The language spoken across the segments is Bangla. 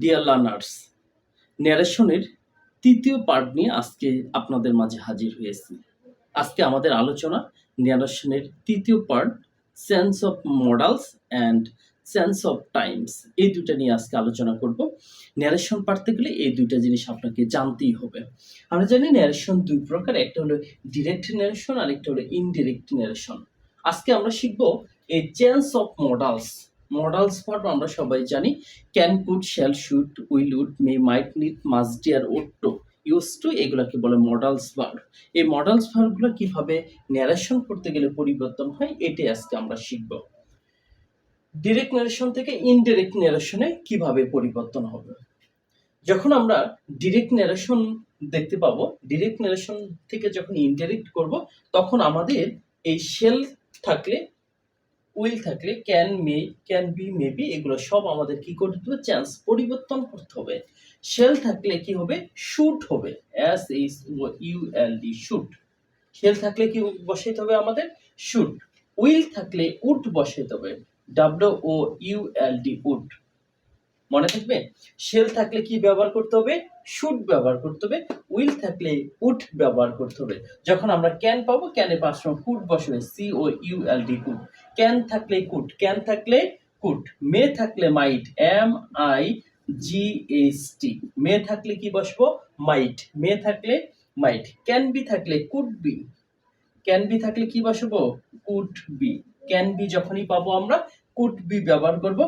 ডিয়ার লার্নার্স ন্যারেশনের তৃতীয় পার্ট নিয়ে আজকে আপনাদের মাঝে হাজির হয়েছি। আজকে আমাদের আলোচনা ন্যারেশনের তৃতীয় part sense of modals and sense of times এই দুটো নিয়ে আজকে আলোচনা করব। ন্যারেশন পারতে গেলে এই দুইটা জিনিস আপনাকে জানতেই হবে। আমরা জানি ন্যারেশন দুই প্রকার, একটা হলো ডিরেক্ট ন্যারেশন আর একটা হলো ইনডিরেক্ট ন্যারেশন আজকে আমরা শিখব এই change of modals modals verb আমরা সবাই জানি can could shall should will would may might need must dare ought to use to এগুলাকে বলে মডালস ভার্ব এই মডালস ভার্বগুলো কীভাবে ন্যারেশন করতে গেলে পরিবর্তন হয়, এটাই আজকে আমরা শিখব। ডিরেক্ট ন্যারেশন থেকে ইনডিরেক্ট ন্যারেশনে কীভাবে পরিবর্তন হবে? যখন আমরা ডিরেক্ট ন্যারেশন দেখতে পাবো ডিরেক্ট ন্যারেশন থেকে যখন ইনডিরেক্ট করব, তখন আমাদের এই শেল থাকলে উইল থাকলে can may, can be maybe এগুলো সব আমাদের কি করতে হবে? চান্স পরিবর্তন করতে হবে। শেল থাকলে কি হবে? শুট হবে। S H U L D should shall থাকলে কি বসাইতে হবে আমাদের? শুট। উইল থাকলে উড বসাইতে হবে। W O U L D would মনে থাকবে? শেল থাকলে কি ব্যবহার করতে হবে? শুট ব্যবহার করতে হবে উইল থাকলে উড ব্যবহার করতে হবে। যখন আমরা ক্যান পাবো ক্যানে পাঁচ কুট বসবে C O U L D could can থাকলে কুট ক্যান থাকলে কুট মে থাকলে might M I G S T may থাকলে কি বসবো? মাইট মে থাকলে মাইট ক্যান বি থাকলে কুড বি ক্যান বি থাকলে কি বসবো? কুড বি ক্যান বি যখনই পাবো আমরা কুড বি ব্যবহার করব।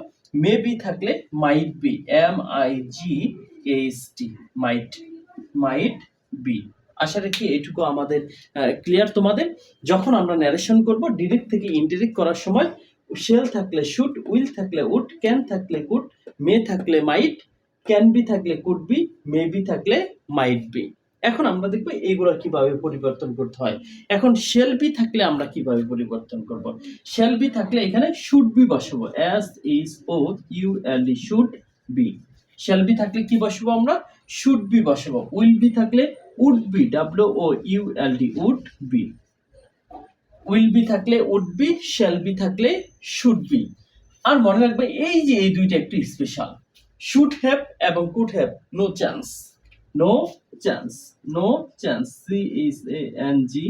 মে বি থাকলে might be M I G T might might be আশা রাখি এটুকু আমাদের ক্লিয়ার তোমাদের। যখন আমরা ন্যারেশন করব ডিরেক্ট থেকে ইনডিরেক্ট করার সময় শেল থাকলে শুট উইল থাকলে উড ক্যান থাকলে কুড মে থাকলে মাইট ক্যান বি থাকলে কুড বি মে বি থাকলে মাইট বি এখন আমরা দেখব এগুলো কীভাবে পরিবর্তন করতে হয়। এখন শেল বি থাকলে আমরা কীভাবে পরিবর্তন করব? শেল বি থাকলে এখানে শুড বি বসাবো। S H O U L D be shall be থাকলে কি বসাবো আমরা? শুড বি বসাবো। উইল বি থাকলে would be W O U L D would be will be থাকলে উড বি শ্যাল বি থাকলে শুড বি আর মনে রাখবে এই যে এই দুইটা একটু স্পেশাল শুড হ্যাভ এবং could have no chance no chance no chance C H A N G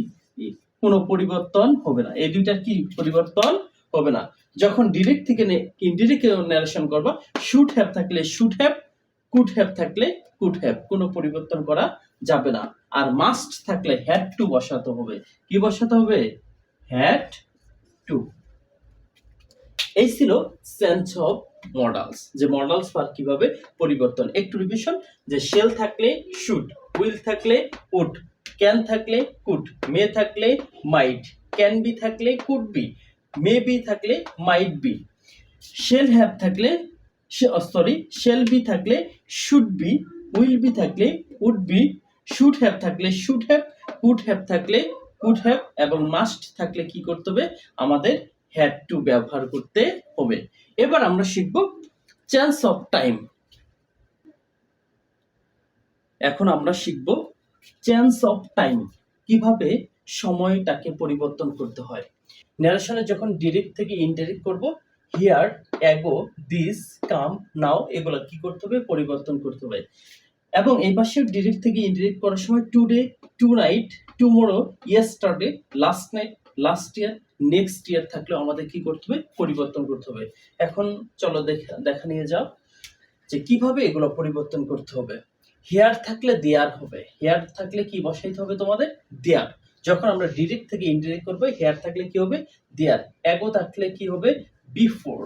কোনো পরিবর্তন হবে না। এই দুইটার কি পরিবর্তন? হবে না। যখন ডিরেক্ট থেকে ইনডিরেক্ট ন্যারেশন করবা শুড হ্যাভ থাকলে শুড হ্যাভ কুড হ্যাভ থাকলে কুড হ্যাভ কোনো পরিবর্তন করা যাবে না। আর মাস্ট থাকলে হ্যাড টু বসাতে হবে। কি বসাতে হবে? হ্যাড টু এই ছিল সেন্স অফ মডালস যে মডালস পার কীভাবে পরিবর্তন। একটু রিভিশন যে শেল থাকলে শুড উইল থাকলে উড ক্যান থাকলে কুড মে থাকলে মাইট ক্যান বি থাকলে কুড বি মে বি থাকলে মাইট বি শেল হ্যাভ থাকলে সরি শেল বি থাকলে শুড বি উইল বি থাকলে উড বি শুড হ্যাভ থাকলে শুড হ্যাভ কুড হ্যাভ থাকলে কুড হ্যাভ এবং মাস্ট থাকলে কি করতে হবে? আমাদের হ্যাড টু ব্যবহার করতে হবে। এবার আমরা শিখব চেঞ্জ অফ টাইম এখন আমরা শিখব চেঞ্জ অফ টাইম কীভাবে সময়টাকে পরিবর্তন করতে হয়? ন্যারেশনে যখন ডিরেক্ট থেকে ইনডিরেক্ট করব here ago this come now এগুলো কি করতে হবে? পরিবর্তন করতে হবে। এবং এই পাশে ডিরেক্ট থেকে ইনডিরেক্ট করার সময় today tonight tomorrow yesterday last night last year next year থাকলেও আমাদের কি করতে হবে? পরিবর্তন করতে হবে। এখন চলো দেখা দেখা নিয়ে যাও যে কীভাবে এগুলো পরিবর্তন করতে হবে। হেয়ার থাকলে দেয়ার হবে। হেয়ার থাকলে কি বসাইতে হবে তোমাদের? দেয়ার যখন আমরা ডিরেক্ট থেকে ইনডিরেক্ট করব হেয়ার থাকলে কি হবে? দেয়ার এগো থাকলে কি হবে? বিফোর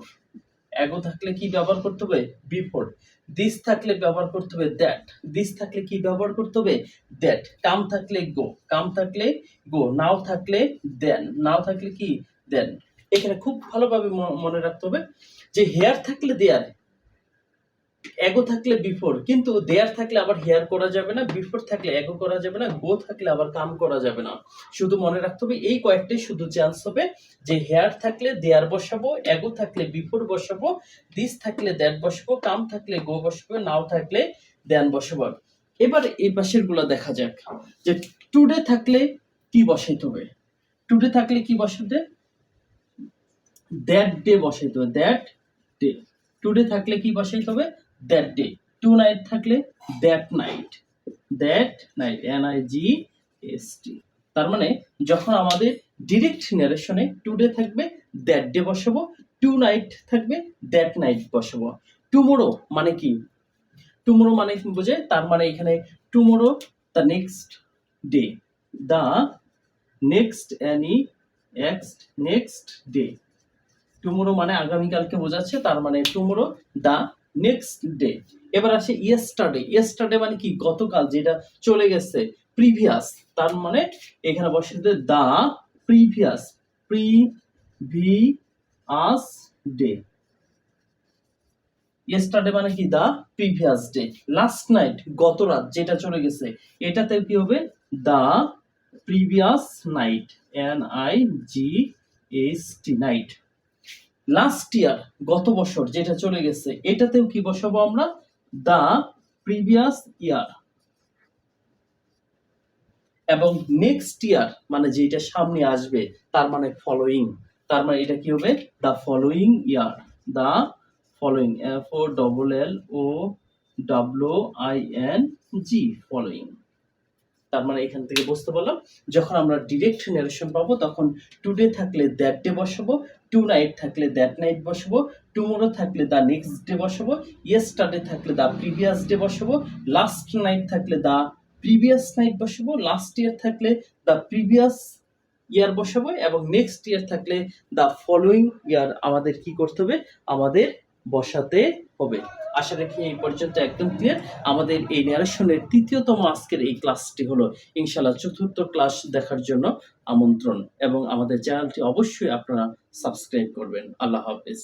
এগো থাকলে কি ব্যবহার করতে হবে? বিফোর দিস থাকলে ব্যবহার করতে হবে দ্যাট দিস থাকলে কি ব্যবহার করতে হবে? দ্যাট কাম থাকলে গো কাম থাকলে গো নাও থাকলে দেন নাও থাকলে কি? দেন এখানে খুব ভালোভাবে মনে রাখতে হবে যে হেয়ার থাকলে দেয়ার এগো থাকলে বিফোর কিন্তু দেয়ার থাকলে আবার হেয়ার করা যাবে না বিফোর থাকলে এগো করা যাবে না গো থাকলে আবার কাম করা যাবে না। শুধু মনে রাখতে হবে, এই কয়েকটাই শুধু চান্স হবে যে হেয়ার থাকলে দেয়ার বসাবো এগো থাকলে বিফোর বসাবো দিস থাকলে দ্যাট বসাবো কাম থাকলে গো বসাবো নাও থাকলে দেন বসাবো। এবার এই পাশেরগুলো দেখা যাক, যে টুডে থাকলে কি বসাইতে হবে? টুডে থাকলে কি বসাতে দ্যাট ডে বসাইতে হবে দ্যাট ডে টুডে থাকলে কি বসাইতে হবে? দ্যাট ডে টু নাইট থাকলে that night that night N I G S T তার মানে যখন আমাদের ডিরেক্ট নারেশনে টু ডে থাকবে দ্যাট ডে বসাবো টু নাইট থাকবে দ্যাট নাইট বসাবো। টুমোরো মানে কি? টুমোরো মানে কি বোঝে তার মানে এখানে tomorrow the next day the next any next next day tomorrow মানে আগামীকালকে বোঝাচ্ছে, তার মানে টুমোরো দ্য নেক্সট ডে এবার আসে ইয়েস্টারডে ইয়েস্টারডে মানে কি? গতকাল, যেটা চলে গেছে প্রিভিয়াস তার মানে এখানে বসে the previous previous day yesterday মানে কি? The previous day last night গত রাত, যেটা চলে গেছে, এটাতে কি হবে? The previous night N I G S T night last year গত বছর যেটা চলে গেছে, এটাতেও কি বসাবো আমরা? দা প্রিভিয়াস ইয়ার এবং নেক্সট ইয়ার মানে যেটা সামনে আসবে, তার মানে ফলোইং তার মানে এটা কি হবে? The following year the following F O double L O W I N G following তার মানে এখান থেকে বুঝতে পারলাম, যখন আমরা ডিরেক্ট নারেশন পাবো, তখন টুডে থাকলে দ্যাট ডে বসাবো টু নাইট থাকলে দ্যাট নাইট বসাবো টুমোরো থাকলে দ্য নেক্সট ডে বসাবো ইয়েস্টারডে থাকলে দ্য প্রিভিয়াস ডে বসাবো লাস্ট নাইট থাকলে দ্য প্রিভিয়াস নাইট বসাবো লাস্ট ইয়ার থাকলে দ্য প্রিভিয়াস ইয়ার বসাবো, এবং নেক্সট ইয়ার থাকলে দ্য ফলোয়িং ইয়ার আমাদের কি করতে হবে? আমাদের বসাতে হবে। আশা রাখি এই পর্যন্ত একদম ক্লিয়ার আমাদের এই ন্যারেশনের তৃতীয়তম আজকের এই ক্লাসটি হলো ইনশাল্লাহ চতুর্থ ক্লাস দেখার জন্য আমন্ত্রণ এবং আমাদের চ্যানেলটি অবশ্যই আপনারা সাবস্ক্রাইব করবেন। আল্লাহ হাফেজ।